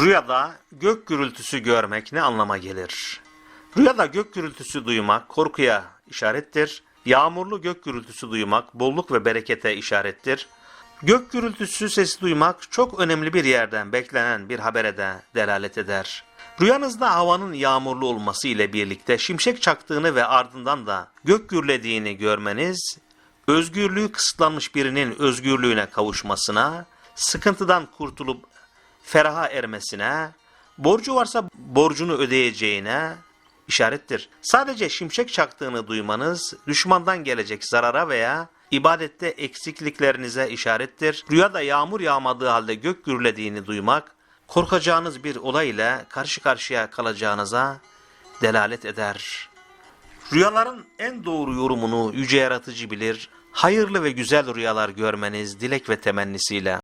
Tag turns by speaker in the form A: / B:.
A: Rüyada gök gürültüsü görmek ne anlama gelir? Rüyada gök gürültüsü duymak korkuya işarettir. Yağmurlu gök gürültüsü duymak bolluk ve berekete işarettir. Gök gürültüsü sesi duymak çok önemli bir yerden beklenen bir habere de delalet eder. Rüyanızda havanın yağmurlu olması ile birlikte şimşek çaktığını ve ardından da gök gürlediğini görmeniz, özgürlüğü kısıtlanmış birinin özgürlüğüne kavuşmasına, sıkıntıdan kurtulup feraha ermesine, borcu varsa borcunu ödeyeceğine işarettir. Sadece şimşek çaktığını duymanız düşmandan gelecek zarara veya ibadette eksikliklerinize işarettir. Rüyada yağmur yağmadığı halde gök gürlediğini duymak, korkacağınız bir olay ile karşı karşıya kalacağınıza delalet eder. Rüyaların en doğru yorumunu yüce yaratıcı bilir. Hayırlı ve güzel rüyalar görmeniz dilek ve temennisiyle.